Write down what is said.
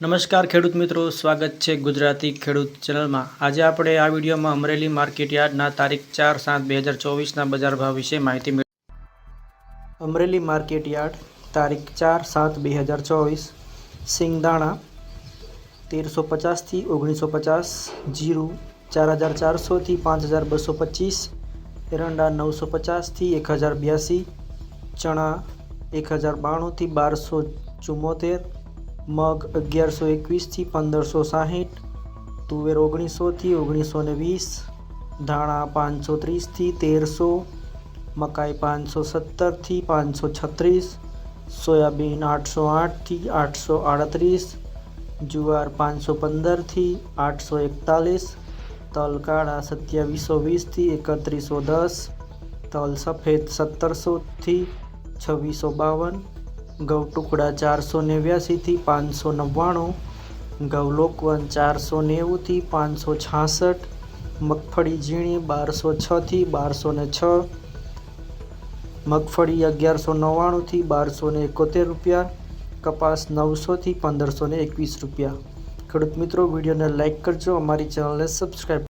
નમસ્કાર ખેડૂત મિત્રો, સ્વાગત છે ગુજરાતી ખેડૂત ચેનલમાં. આજે આપણે આ વિડીયોમાં અમરેલી માર્કેટયાર્ડના તારીખ ચાર સાત બે હજાર ચોવીસના બજાર ભાવ વિશે માહિતી મેળવી. અમરેલી માર્કેટ યાર્ડ, તારીખ ચાર સાત બે હજાર ચોવીસ. સિંગદાણા, તેરસો પચાસથી ઓગણીસો પચાસ. જીરું, ચાર હજાર ચારસોથી પાંચ હજાર બસો પચીસ. એરંડા, નવસો પચાસથી એક હજાર બ્યાસી. ચણા, એક હજાર બાણુંથી બારસો ચુમ્મોતેર મગ અગિયારસો એકવીસથી પંદરસો સાહીઠ, તુવેર ઓગણીસોથી ઓગણીસો ને વીસ, ધાણા પાંચસો ત્રીસથી તેરસો, મકાઈ પાંચસો સત્તરથી પાંચસો છત્રીસ, સોયાબીન આઠસો આઠથી આઠસો આડત્રીસ, જુવાર પાંચસો પંદરથી આઠસો એકતાલીસ, તલ કાળા સત્યાવીસો વીસથી એકત્રીસો દસ, તલ સફેદ સત્તરસોથી છવ્વીસો બાવન ઘઉં ટુકડા ચારસો નેવ્યાસીથી પાંચસો નવ્વાણું ઘઉં લોકવન ચારસો નેવુંથી પાંચસો છાસઠ, મગફળી ઝીણી બારસો છથી બારસો ને છ, મગફળી અગિયારસો નવ્વાણુંથી બારસો ને એકોતેર રૂપિયા, કપાસ નવસોથી પંદરસો ને એકવીસ રૂપિયા. ખેડૂત મિત્રો, વિડીયોને લાઇક કરજો, અમારી ચેનલને સબસ્ક્રાઈબ